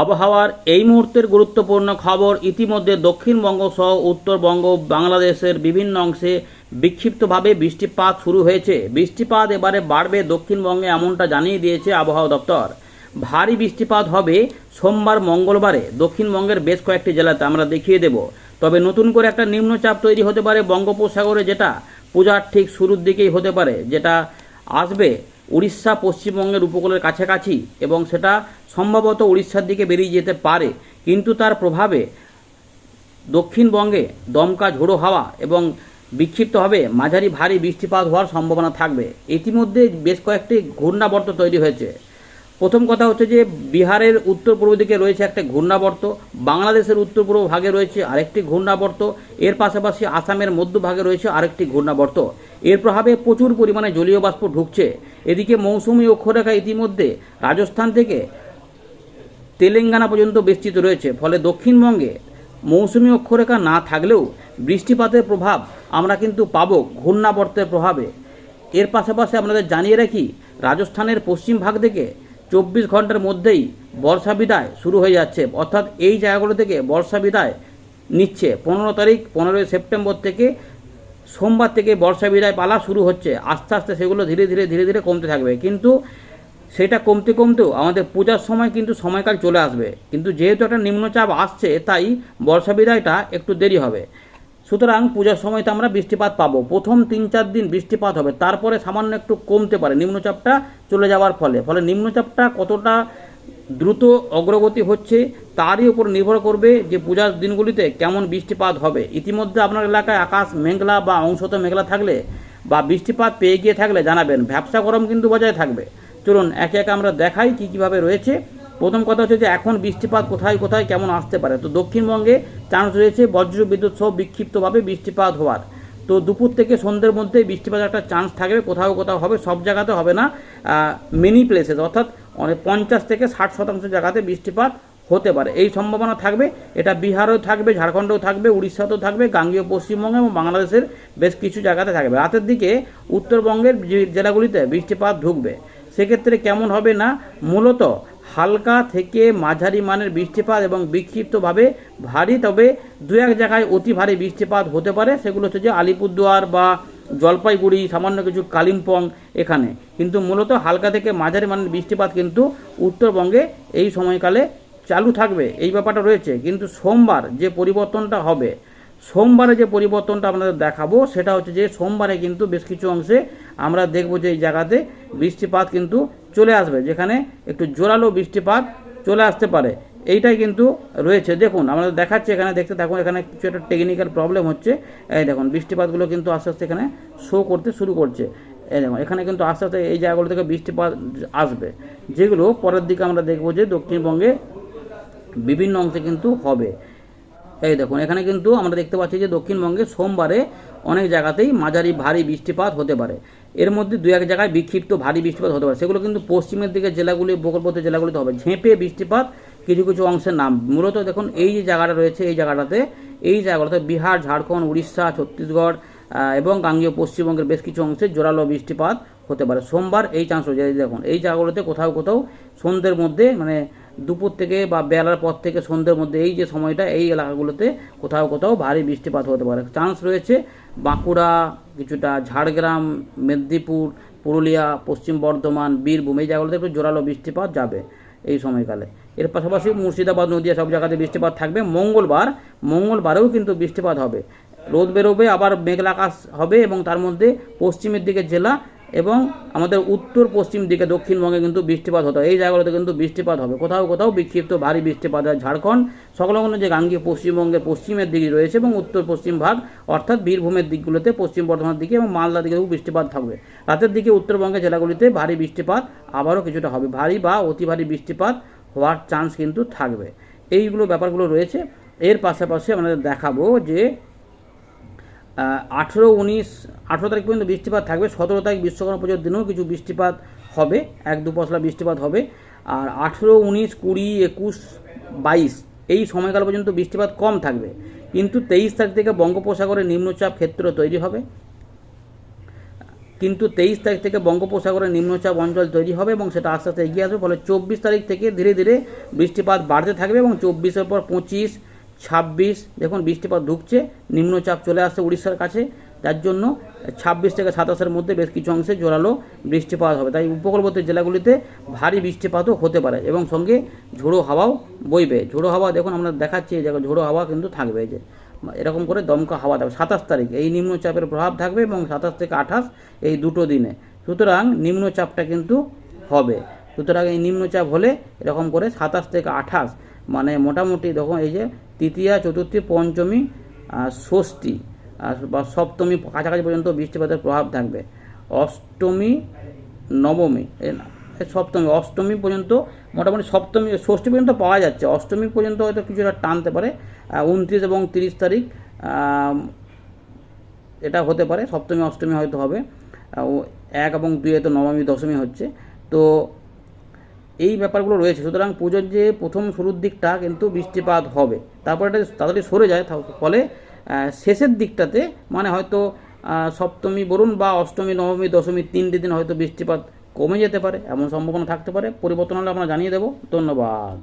আবহাওয়ার এই মুহূর্তের গুরুত্বপূর্ণ খবর ইতিমধ্যে দক্ষিণবঙ্গ সহ উত্তরবঙ্গ, বাংলাদেশের বিভিন্ন অংশে বিক্ষিপ্তভাবে বৃষ্টিপাত শুরু হয়েছে। বৃষ্টিপাত এবারে বাড়বে দক্ষিণবঙ্গে এমনটা জানিয়ে দিয়েছে আবহাওয়া দপ্তর। ভারী বৃষ্টিপাত হবে সোমবার, মঙ্গলবারে। দক্ষিণবঙ্গের বেশ কয়েকটি জেলাতে আমরা দেখিয়ে দেব। তবে নতুন করে একটা নিম্নচাপ তৈরি হতে পারে বঙ্গোপসাগরে যেটা। পূজার ঠিক শুরুর দিকেই হতে পারে, যেটা আসবে উড়িষ্যা পশ্চিমবঙ্গের উপকূলের কাছাকাছি এবং সেটা সম্ভবত উড়িষ্যার দিকে বেরিয়ে যেতে পারে। কিন্তু তার প্রভাবে দক্ষিণবঙ্গে দমকা ঝোড়ো হাওয়া এবং বিক্ষিপ্তভাবে মাঝারি ভারী বৃষ্টিপাত হওয়ার সম্ভাবনা থাকবে। ইতিমধ্যে বেশ কয়েকটি ঘূর্ণাবর্ত তৈরি হয়েছে। প্রথম কথা হচ্ছে যে বিহারের উত্তর পূর্ব দিকে রয়েছে একটা ঘূর্ণাবর্ত, বাংলাদেশের উত্তর পূর্ব ভাগে রয়েছে আরেকটি ঘূর্ণাবর্ত, এর পাশাপাশি আসামের মধ্যভাগে রয়েছে আরেকটি ঘূর্ণাবর্ত। এর প্রভাবে প্রচুর পরিমাণে জলীয় বাষ্প ঢুকছে। এদিকে মৌসুমি অক্ষরেখা ইতিমধ্যে রাজস্থান থেকে তেলেঙ্গানা পর্যন্ত বিস্তৃত রয়েছে। ফলে দক্ষিণবঙ্গে মৌসুমি অক্ষরেখা না থাকলেও বৃষ্টিপাতের প্রভাব আমরা কিন্তু পাব ঘূর্ণাবর্তের প্রভাবে। এর পাশাপাশি আপনাদের জানিয়ে রাখি, রাজস্থানের পশ্চিম ভাগ থেকে চব্বিশ ঘণ্টার মধ্যেই বর্ষা বিদায় শুরু হয়ে যাচ্ছে। অর্থাৎ এই জায়গাগুলো থেকে বর্ষা বিদায় নিচ্ছে। পনেরো তারিখ, পনেরোই সেপ্টেম্বর থেকে সোমবার থেকে বর্ষা বিদায় পালা শুরু হচ্ছে। আস্তে আস্তে সেগুলো ধীরে ধীরে ধীরে ধীরে কমতে থাকবে। কিন্তু সেটা কমতে কমতেও আমাদের পূজার সময় কিন্তু সময়কাল চলে আসবে। কিন্তু যেহেতু একটা নিম্নচাপ আসছে, তাই বর্ষা বিদায়টা একটু দেরি হবে। সুতরাং পূজার সময়তে আমরা বৃষ্টিপাত পাবো। প্রথম তিন চার দিন বৃষ্টিপাত হবে। তারপরে সামান্য একটু কমতে পারে। নিম্নচাপটা চলে যাওয়ার ফলে। ফলে নিম্নচাপটা কতটা দ্রুত অগ্রগতি হচ্ছে, তারই উপর নির্ভর করবে যে পূজার দিনগুলিতে কেমন বৃষ্টিপাত হবে। ইতিমধ্যে আপনার এলাকায় আকাশ মেঘলা বা অংশত মেঘলা থাকলে বা বৃষ্টিপাত পেয়ে গিয়ে থাকলে জানাবেন। ভ্যাবসা গরম কিন্তু বজায় থাকবে। চলুন, একে একে আমরা দেখাই কী কীভাবে রয়েছে। প্রথম কথা হচ্ছে যে এখন বৃষ্টিপাত কোথায় কোথায় কেমন আসতে পারে? তো দক্ষিণবঙ্গে চান্স রয়েছে বজ্র বিদ্যুৎ সহ বিক্ষিপ্তভাবে বৃষ্টিপাত হওয়ার। তো দুপুর থেকে সন্ধ্যের মধ্যে বৃষ্টিপাত একটা চান্স থাকবে। কোথাও কোথাও হবে, সব জায়গাতে হবে না। মিনি প্লেসেস অর্থাৎ অনেক পঞ্চাশ থেকে ষাট শতাংশ জায়গাতে বৃষ্টিপাত হতে পারে। এই সম্ভাবনা থাকবে। এটা বিহারেও থাকবে, ঝাড়খণ্ডেও থাকবে, উড়িষ্যাতেও থাকবে, গাঙ্গীয় পশ্চিমবঙ্গে এবং বাংলাদেশের বেশ কিছু জায়গাতে থাকবে। রাতের দিকে উত্তরবঙ্গের জেলাগুলিতে বৃষ্টিপাত ঢুকবে, সেক্ষেত্রে কেমন হবে না? মূলত হালকা থেকে মাঝারি মানের বৃষ্টিপাত এবং বিক্ষিপ্তভাবে ভারী, তবে দু এক জায়গায় অতি ভারী বৃষ্টিপাত হতে পারে। সেগুলো হচ্ছে যে আলিপুরদুয়ার বা জলপাইগুড়ি, সামান্য কিছু কালিম্পং এখানে। কিন্তু মূলত হালকা থেকে মাঝারি মানের বৃষ্টিপাত কিন্তু উত্তরবঙ্গে এই সময়কালে চালু থাকবে। এই ব্যাপারটা রয়েছে। কিন্তু সোমবার যে পরিবর্তনটা হবে, সোমবারে যে পরিবর্তনটা আপনাদের দেখাবো, সেটা হচ্ছে যে সোমবারে কিন্তু বেশ কিছু অংশে আমরা দেখব যে এই জায়গাতে বৃষ্টিপাত কিন্তু চলে আসবে, যেখানে একটু জোরালো বৃষ্টিপাত চলে আসতে পারে। এইটাই কিন্তু রয়েছে। দেখুন, আমাদের দেখাচ্ছে এখানে, দেখতে থাকুন, এখানে কিছু একটা টেকনিক্যাল প্রবলেম হচ্ছে। এই দেখুন, বৃষ্টিপাতগুলো কিন্তু আস্তে আস্তে এখানে শো করতে শুরু করছে। এই দেখুন, এখানে কিন্তু আস্তে আস্তে এই জায়গাগুলো থেকে বৃষ্টিপাত আসবে। যেগুলো পরের দিকে আমরা দেখব যে দক্ষিণবঙ্গে বিভিন্ন অংশে কিন্তু হবে। এই দেখুন, এখানে কিন্তু আমরা দেখতে পাচ্ছি যে দক্ষিণবঙ্গে সোমবারে অনেক জায়গাতেই মাঝারি ভারী বৃষ্টিপাত হতে পারে। এর মধ্যে দু এক জায়গায় বিক্ষিপ্ত ভারী বৃষ্টিপাত হতে পারে। সেগুলো কিন্তু পশ্চিমের দিকে জেলাগুলি উপকূলবর্তী জেলাগুলিতে হবে। ঝেঁপে বৃষ্টিপাত কিছু কিছু অংশের নাম। মূলত দেখুন, এই যে জায়গাটা রয়েছে, এই জায়গাটাতে এই জায়গাটাতে বিহার, ঝাড়খণ্ড, উড়িষ্যা, ছত্তিশগড় এবং গাঙ্গীয় পশ্চিমবঙ্গের বেশ কিছু অংশে জোরালো বৃষ্টিপাত হতে পারে। সোমবার এই চান্স রয়েছে। দেখুন, এই জায়গাগুলোতে কোথাও কোথাও সন্ধ্যের মধ্যে মানে দুপুর থেকে বা বেলার পর থেকে সন্ধ্যের মধ্যে, এই যে সময়টা, এই এলাকাগুলোতে কোথাও কোথাও ভারী বৃষ্টিপাত হতে পারে। চান্স রয়েছে বাঁকুড়া, কিছুটা ঝাড়গ্রাম, মেদিনীপুর, পুরুলিয়া, পশ্চিম বর্ধমান, বীরভূম, এই জায়গাগুলোতে একটু জোরালো বৃষ্টিপাত যাবে। এই সময়কালে। এর পাশাপাশি মুর্শিদাবাদ, নদীয়া সব জায়গাতে বৃষ্টিপাত থাকবে। মঙ্গলবার, মঙ্গলবারেও কিন্তু বৃষ্টিপাত হবে। রোদ বেরোবে, আবার মেঘলা আকাশ হবে এবং তার মধ্যে পশ্চিমের দিকে জেলা এবং আমাদের উত্তর পশ্চিম দিকে দক্ষিণবঙ্গে কিন্তু বৃষ্টিপাত হতে। এই জায়গাগুলোতে কিন্তু বৃষ্টিপাত হবে। কোথাও কোথাও বিক্ষিপ্ত ভারী বৃষ্টিপাত হয়। ঝাড়খণ্ড সংলগ্ন যে গাঙ্গীয় পশ্চিমবঙ্গের পশ্চিমের দিকে রয়েছে এবং উত্তর পশ্চিম ভাগ, অর্থাৎ বীরভূমের দিকগুলোতে পশ্চিম বর্ধমানের দিকে এবং মালদার দিকেও বৃষ্টিপাত থাকবে। রাতের দিকে উত্তরবঙ্গের জেলাগুলিতে ভারী বৃষ্টিপাত আবারও কিছুটা হবে। ভারী বা অতি ভারী বৃষ্টিপাত হওয়ার চান্স কিন্তু থাকবে। এইগুলো ব্যাপারগুলো রয়েছে। এর পাশাপাশি আমাদের দেখাবো যে আঠেরো উনিশ, আঠেরো তারিখ পর্যন্ত বৃষ্টিপাত থাকবে, সতেরো তারিখ বিশ্বকর্মা পুজোর দিনেও কিছু বৃষ্টিপাত হবে, এক দু পশলা বৃষ্টিপাত হবে। আর আঠেরো উনিশ, কুড়ি, একুশ, বাইশ, এই সময়কাল পর্যন্ত বৃষ্টিপাত কম থাকবে। কিন্তু তেইশ তারিখ থেকে বঙ্গোপসাগরে নিম্নচাপ ক্ষেত্র তৈরি হবে। কিন্তু তেইশ তারিখ থেকে বঙ্গোপসাগরে নিম্নচাপ অঞ্চল তৈরি হবে এবং সেটা আস্তে আস্তে এগিয়ে আসবে, ফলে চব্বিশ তারিখ থেকে ধীরে ধীরে বৃষ্টিপাত বাড়তে থাকবে এবং চব্বিশের পর পঁচিশ ছাব্বিশ, দেখুন বৃষ্টিপাত ঢুকছে, নিম্নচাপ চলে আসছে উড়িষ্যার কাছে, যার জন্য ছাব্বিশ থেকে সাতাশের মধ্যে বেশ কিছু অংশে জোরালো বৃষ্টিপাত হবে। তাই উপকূলবর্তী জেলাগুলিতে ভারী বৃষ্টিপাতও হতে পারে এবং সঙ্গে ঝোড়ো হাওয়াও বইবে। ঝোড়ো হাওয়া, দেখুন আমরা দেখাচ্ছি জায়গায় ঝোড়ো হাওয়া কিন্তু থাকবে যে এরকম করে দমকা হাওয়া থাকবে। সাতাশ তারিখ, এই নিম্নচাপের প্রভাব থাকবে এবং সাতাশ থেকে আঠাশ এই দুটো দিনে। সুতরাং নিম্নচাপটা কিন্তু হবে। সুতরাং এই নিম্নচাপ হলে এরকম করে সাতাশ থেকে আঠাশ মানে মোটামুটি দেখুন এই যে তৃতীয়া, চতুর্থী, পঞ্চমী ষষ্ঠী বা সপ্তমী কাছাকাছি পর্যন্ত বৃষ্টিপাতের প্রভাব থাকবে। অষ্টমী, নবমী সপ্তমী, অষ্টমী পর্যন্ত মোটামুটি সপ্তমী, ষষ্ঠী পর্যন্ত পাওয়া যাচ্ছে। অষ্টমী পর্যন্ত হয়তো কিছুটা টানতে পারে। উনত্রিশ এবং তিরিশ তারিখ এটা হতে পারে। সপ্তমী, অষ্টমী হয়তো হবে। এক এবং দুই তো নবমী, দশমী হচ্ছে। তো এই ব্যাপারগুলো রয়েছে। সুতরাং পুজোর যে প্রথম শুরুর দিকটা কিন্তু বৃষ্টিপাত হবে। তারপর এটা তাড়াতাড়ি সরে যায় ফলে শেষের দিকটাতে মানে হয়তো সপ্তমী বলুন বা অষ্টমী, নবমী, দশমী তিনটি দিন হয়তো বৃষ্টিপাত কমে যেতে পারে, এমন সম্ভাবনা থাকতে পারে। পরিবর্তন হলে আমরা জানিয়ে দেবো। ধন্যবাদ।